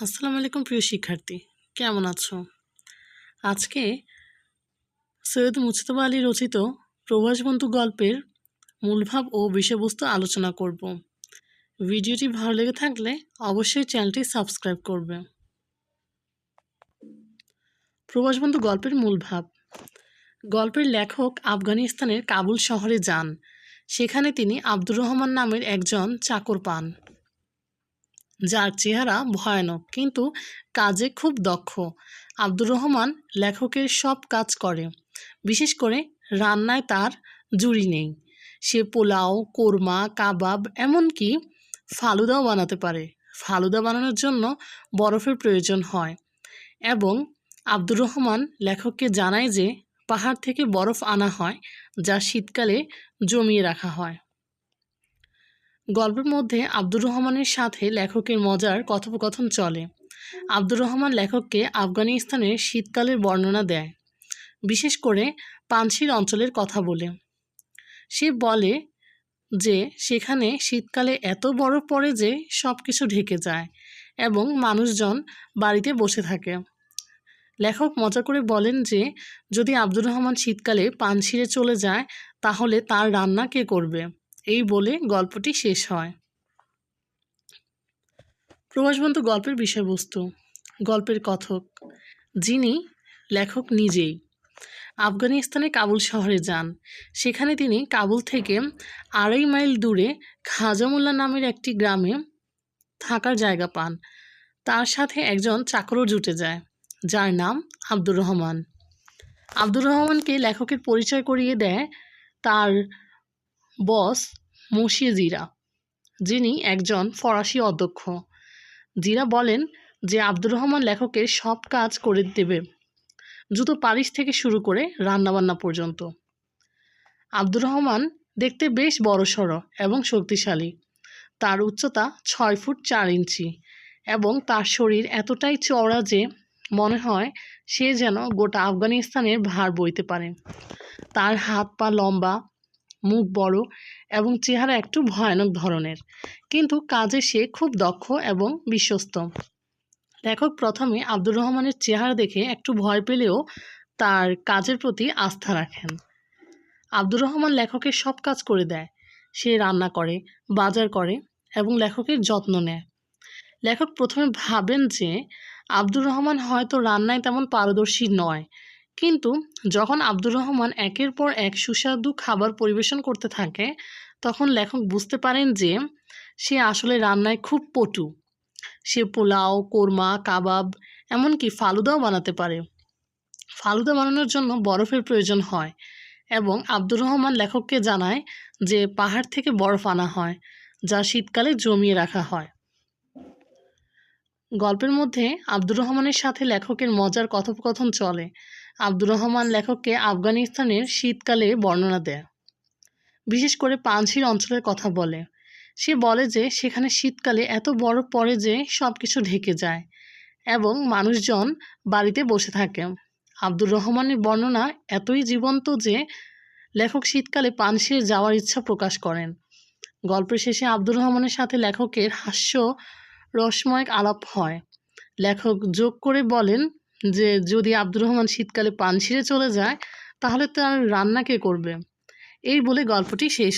আসসালামু আলাইকুম, প্রিয় শিক্ষার্থী। কেমন আছো? আজকে সৈয়দ মুজতবা আলী রচিত প্রভাসবন্ধু গল্পের মূলভাব ও বিষয়বস্তু আলোচনা করব। ভিডিওটি ভালো লেগে থাকলে অবশ্যই চ্যানেলটি সাবস্ক্রাইব করবে। প্রভাসবন্ধু গল্পের মূলভাব। গল্পের লেখক আফগানিস্তানের কাবুল শহরে যান। সেখানে তিনি আব্দুর রহমান নামের একজন চাকর পান। যার চেহারা ভয়ানক, কিন্তু কাজে খুব দক্ষ। আব্দুর রহমান লেখকের সব কাজ করে। বিশেষ করে রান্নায় তার জুড়ি নেই। সে পোলাও, কোরমা, কাবাব, এমনকি ফালুদাও বানাতে পারে। ফালুদা বানানোর জন্য বরফের প্রয়োজন হয় এবং আব্দুর রহমান লেখককে জানায় যে পাহাড় থেকে বরফ আনা হয় যা শীতকালে জমিয়ে রাখা হয়। গল্পের মধ্যে আব্দুর রহমানের সাথে লেখকের মজার কথোপকথন চলে। আব্দুর রহমান লেখককে আফগানিস্তানের শীতকালের বর্ণনা দেয়। বিশেষ করে পানশির অঞ্চলের কথা বলে। সে বলে যে, সেখানে শীতকালে এত বরফ পড়ে যে সব কিছু ঢেকে যায় এবং মানুষজন বাড়িতে বসে থাকে। লেখক মজা করে বলেন যে, যদি আব্দুর রহমান শীতকালে পানশিরে চলে যায়, তাহলে তার রান্না কে করবে? এই বলে গল্পটি শেষ হয়। প্রবাসবন্ধু গল্পের বিষয়বস্তু, গল্পের কথক, যিনি লেখক নিজেই। আফগানিস্তানে কাবুল শহরে যান। সেখানে তিনি কাবুল থেকে আড়াই মাইল দূরে খাজামুল্লা নামের একটি গ্রামে থাকার জায়গা পান। তার সাথে একজন চাকরও জুটে যায়, যার নাম আব্দুর রহমান। আব্দুর রহমানকে লেখকের পরিচয় করিয়ে দেয় তার বস মুশিয়ে জিরা যিনি একজন ফরাসি অধ্যক্ষ। জিরা বলেন যে আব্দুর রহমান লেখকের সব কাজ করে দেবে জুতো পালিশ থেকে শুরু করে রান্নাবান্না পর্যন্ত। আব্দুর রহমান দেখতে বেশ বড়সড় এবং শক্তিশালী। তার উচ্চতা ছয় ফুট চার ইঞ্চি এবং তার শরীর এতটাই চওড়া যে মনে হয় সে যেন গোটা আফগানিস্তানের ভার বইতে পারে। তার হাত পা লম্বা মুখ বড় এবং চেহারা একটু ভয়ানক ধরনের। কিন্তু কাজে সে খুব দক্ষ এবং বিশ্বস্ত। লেখক প্রথমে আব্দুর রহমানের চেহারা দেখে একটু ভয় পেলেও তার কাজের প্রতি আস্থা রাখেন। আব্দুর রহমান লেখকের সব কাজ করে দেয়। সে রান্না করে, বাজার করে এবং লেখকের যত্ন নেয়। লেখক প্রথমে ভাবেন যে, আব্দুর রহমান হয়তো রান্নায় তেমন পারদর্শী নয়। কিন্তু যখন আব্দুর রহমান একের পর এক সুস্বাদু খাবার পরিবেশন করতে থাকে, তখন লেখক বুঝতে পারেন যে সে আসলে রান্নায় খুব পটু। সে পোলাও, কোরমা, কাবাব, এমনকি ফালুদাও বানাতে পারে। ফালুদা বানানোর জন্য বরফের প্রয়োজন হয় এবং আব্দুর রহমান লেখককে জানায় যে পাহাড় থেকে বরফ আনা হয়, যা শীতকালে জমিয়ে রাখা হয়। গল্পের মধ্যে আব্দুর রহমানের সাথে লেখকের মজার কথোপকথন চলে। আব্দুর রহমান লেখককে আফগানিস্তানের শীতকালে বর্ণনা দেয়। বিশেষ করে পানশির অঞ্চলের কথা বলে। সে বলে যে, সেখানে শীতকালে এত বরফ পড়ে যে সব কিছু ঢেকে যায় এবং মানুষজন বাড়িতে বসে থাকে। আব্দুর রহমানের বর্ণনা এতই জীবন্ত যে, লেখক শীতকালে পানশির যাওয়ার ইচ্ছা প্রকাশ করেন। গল্পের শেষে আব্দুর রহমানের সাথে লেখকের হাস্য রসময়ক আলাপ হয়। লেখক যোগ করে বলেন যে যদি আব্দুর রহমান শীতকালে পানশিরে চলে যায়, তাহলে তার রান্না কে করবে? এই বলে গল্পটি শেষ